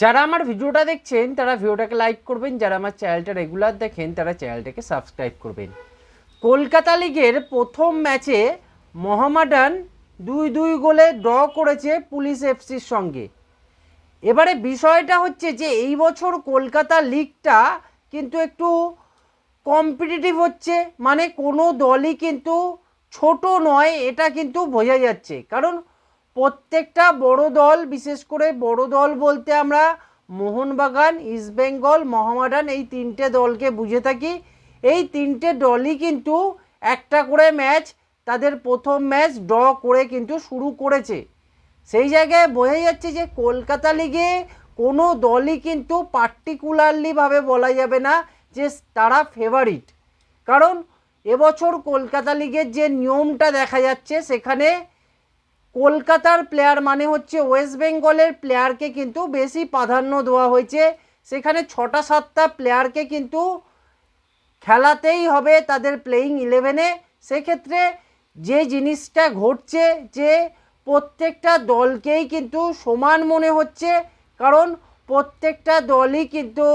যারা আমার ভিডিওটা দেখছেন, তারা ভিডিওটাকে লাইক করবেন, যারা আমার চ্যানেলটা রেগুলার দেখেন, তারা চ্যানেলটাকে সাবস্ক্রাইব করবেন। কলকাতা লিগের প্রথম ম্যাচে মোহামেডান দুই দুই গোলে ড্র করেছে পুলিশ এফসির সঙ্গে। এবারে বিষয়টা হচ্ছে যে, এই বছর কলকাতা লিগটা কিন্তু একটু কম্পিটিটিভ হচ্ছে মানে কোনো দলই কিন্তু ছোট নয়, এটা কিন্তু বোঝা যাচ্ছে। কারণ প্রত্যেকটা বড় দল, বিশেষ করে বড় দল বলতে আমরা মোহনবাগান ইস্টবেঙ্গল মোহামেডান এই তিনটে দলকে বুঝে থাকি। এই তিনটে দলই কিন্তু একটা করে ম্যাচ, তাদের প্রথম ম্যাচ ড্র করে কিন্তু শুরু করেছে। সেই জায়গায় বোঝা যাচ্ছে যে কলকাতা লিগে কোনো দলই কিন্তু পার্টিকুলারলিভাবে বলা যাবে না যে তারা ফেভারিট কারণ এবছর কলকাতা লিগের যে নিয়মটা দেখা যাচ্ছে, সেখানে কলকাতার প্লেয়ার মানে হচ্ছে ওয়েস্ট বেঙ্গলের প্লেয়ারকে কিন্তু বেশি প্রাধান্য দেওয়া হয়েছে। সেখানে ছটা, সাতটা প্লেয়ারকে কিন্তু খেলাতেই হবে তাদের প্লেয়িং ইলেভেনে সেক্ষেত্রে যে জিনিসটা ঘটছে যে প্রত্যেকটা দলকেই কিন্তু সমান মনে হচ্ছে, কারণ প্রত্যেকটা দলই কিন্তু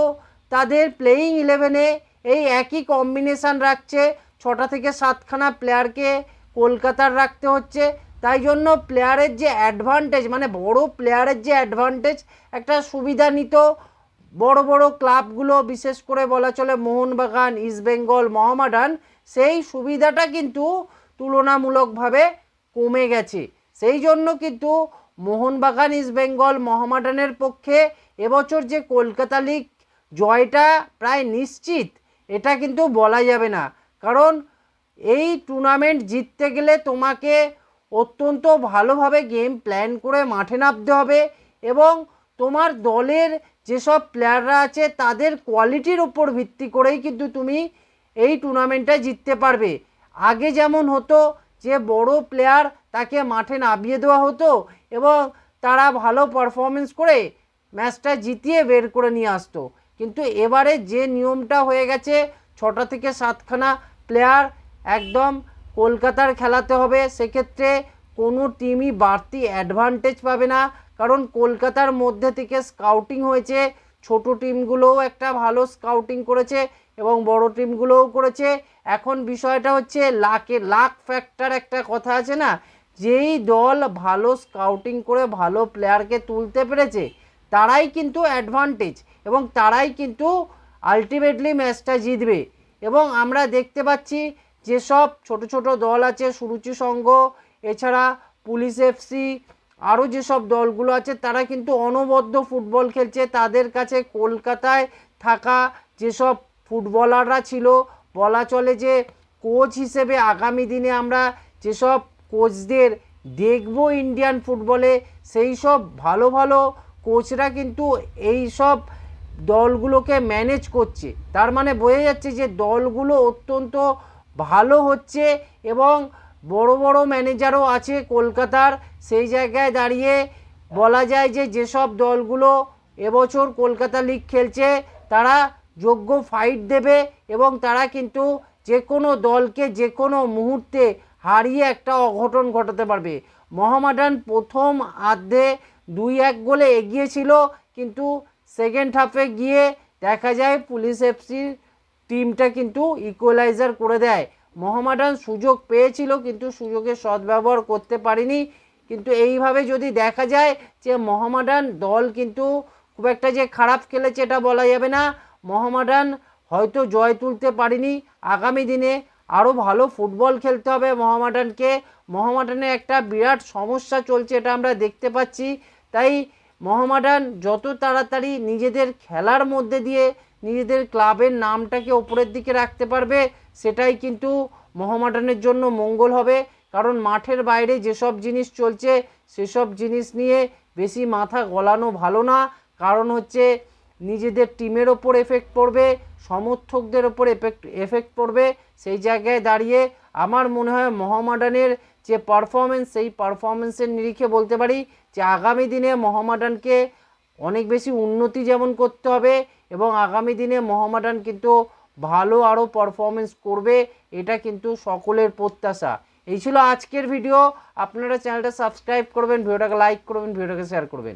তাদের প্লেয়িং ইলেভেনে এই একই কম্বিনেশান রাখছে। ছটা থেকে সাতখানা প্লেয়ারকে কলকাতার রাখতে হচ্ছে। তাই জন্য প্লেয়ারের যে অ্যাডভান্টেজ মানে বড় প্লেয়ারের যে অ্যাডভান্টেজ একটা সুবিধা নিত। বড় বড় ক্লাবগুলো বিশেষ করে বলা চলে মোহনবাগান ইস্টবেঙ্গল মোহামেডান সেই সুবিধাটা কিন্তু তুলনামূলকভাবে কমে গেছে। সেই জন্য কিন্তু মোহনবাগান ইস্টবেঙ্গল মহামাডানের পক্ষে এবছর যে কলকাতা লিগ জয়টা প্রায় নিশ্চিত, এটা কিন্তু বলা যাবে না। কারণ এই টুর্নামেন্ট জিততে গেলে তোমাকে অত্যন্ত ভালোভাবে গেম প্ল্যান করে মাঠে নামতে হবে এবং তোমার দলের যেসব প্লেয়াররা আছে তাদের কোয়ালিটির ওপর ভিত্তি করেই কিন্তু তুমি এই টুর্নামেন্টটা জিততে পারবে। আগে যেমন হতো যে বড় প্লেয়ার তাকে মাঠে নামিয়ে দেওয়া হতো এবং তারা ভালো পারফরমেন্স করে ম্যাচটা জিতিয়ে বের করে নিয়ে আসতো। কিন্তু এবারে যে নিয়মটা হয়ে গেছে, ছটা থেকে সাতখানা প্লেয়ার একদম কলকাতার খেলাতে হবে, সেক্ষেত্রে কোনো টিমই বাড়তি অ্যাডভান্টেজ পাবে না। কারণ কলকাতার মধ্যে থেকে স্কাউটিং হয়েছে, ছোট টিমগুলোও একটা ভালো স্কাউটিং করেছে এবং বড় টিমগুলোও করেছে। এখন বিষয়টা হচ্ছে লাকের লাক ফ্যাক্টর একটা কথা আছে না? যেই দল ভালো স্কাউটিং করে ভালো প্লেয়ারকে তুলতে পেরেছে, তারাই কিন্তু অ্যাডভান্টেজ এবং তারাই কিন্তু আলটিমেটলি ম্যাচটা জিতবে। এবং আমরা দেখতে পাচ্ছি যেসব ছোট ছোট দল আছে, সুরুচি সংঘ, এছাড়া পুলিশ এফসি আরও যেসব দলগুলো আছে, তারা কিন্তু অনবদ্য ফুটবল খেলছে। তাদের কাছে কলকাতায় থাকা যেসব ফুটবলাররা ছিল, বলা চলে যে কোচ হিসেবে আগামী দিনে আমরা যেসব কোচদের দেখব ইন্ডিয়ান ফুটবলে, সেই সব ভালো ভালো কোচরা কিন্তু এই সব দলগুলোকে ম্যানেজ করছে। তার মানে বোঝা যাচ্ছে যে দলগুলো অত্যন্ত ভালো হচ্ছে এবং বড় বড় ম্যানেজারও আছে কলকাতার। সেই জায়গায় দাঁড়িয়ে বলা যায় যে যেসব দলগুলো এবছর কলকাতা লিগ খেলছে, তারা যোগ্য ফাইট দেবে এবং তারা কিন্তু যে কোনো দলকে যে কোনো মুহূর্তে হারিয়ে একটা অঘটন ঘটাতে পারবে। মোহামেডান প্রথম আর্ধে দুই এক গোলে এগিয়েছিল কিন্তু সেকেন্ড হাফে গিয়ে দেখা যায় পুলিশ এফসির টিমটা কিন্তু ইকুয়ালাইজার করে দেয়। মোহামেডান সুযোগ পেয়েছিল, কিন্তু সুযোগের সদ্ব্যবহার করতে পারেনি। কিন্তু এইভাবে যদি দেখা যায় যে মোহামেডান দল কিন্তু খুব একটা যে খারাপ খেলেছে এটা বলা যাবে না। মোহামেডান হয়তো জয় তুলতে পারেনি। আগামী দিনে আরও ভালো ফুটবল খেলতে হবে মোহামেডানকে। মোহামেডানের একটা বিরাট সমস্যা চলছে এটা আমরা দেখতে পাচ্ছি। তাই মোহামেডান যত তাড়াতাড়ি নিজেদের খেলার মধ্যে দিয়ে নিজেদের ক্লাবের নামটাকে ওপরের দিকে রাখতে পারবে, সেটাই কিন্তু মোহামেডানের জন্য মঙ্গল হবে। কারণ মাঠের বাইরে যেসব জিনিস চলছে, সেসব জিনিস নিয়ে বেশি মাথা গলানো ভালো না। কারণ হচ্ছে নিজেদের টিমের ওপর এফেক্ট পড়বে, সমর্থকদের ওপর এফেক্ট এফেক্ট পড়বে। সেই জায়গায় দাঁড়িয়ে আমার মনে হয় মোহামেডানের যে পারফরমেন্স সেই পারফরমেন্সের নিরিখে বলতে পারি যে আগামী দিনে মোহামেডানকে অনেক বেশি উন্নতি যেমন করতে হবে এবং আগামী দিনে মোহামেডান কিন্তু ভালো আরও পারফরমেন্স করবে, এটা কিন্তু সকলের প্রত্যাশা। এই ছিল আজকের ভিডিও আপনারা চ্যানেলটা সাবস্ক্রাইব করবেন ভিডিওটাকে লাইক করবেন ভিডিওটাকে শেয়ার করবেন।